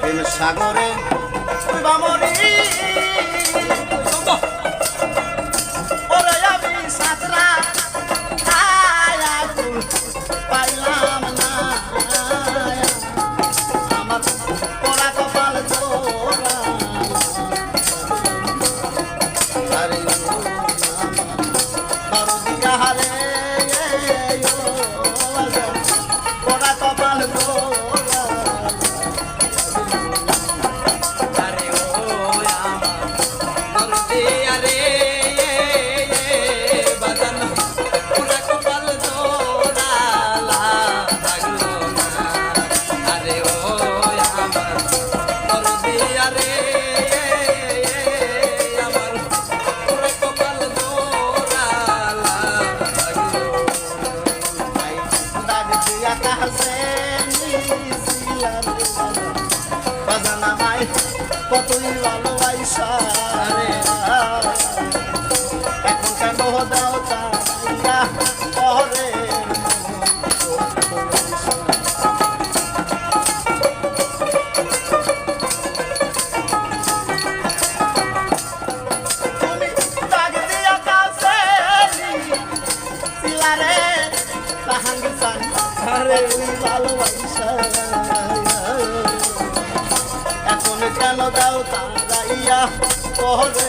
প্রেমের সাগরে বামনী। কতই ভালোবাসা। কেন দাও তারাইয়া পরে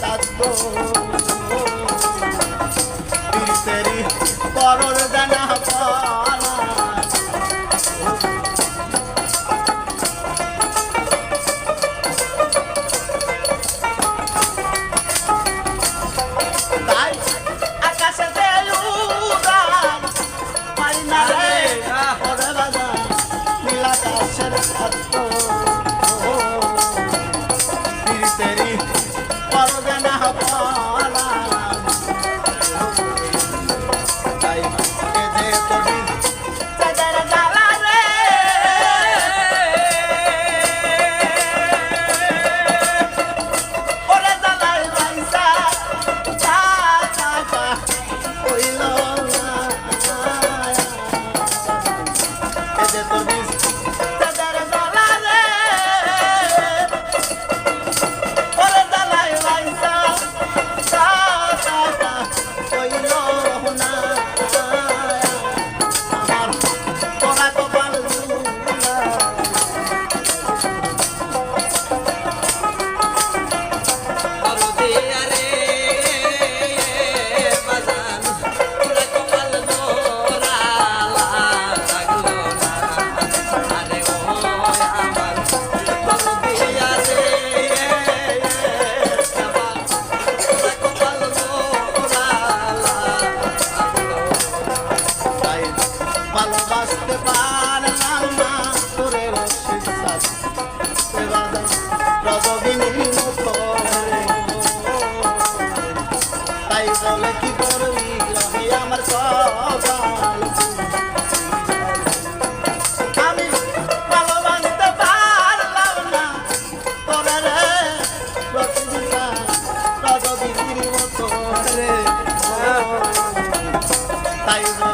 কাঁদবো going on. 还有个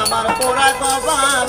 আমার পোড়া কপাল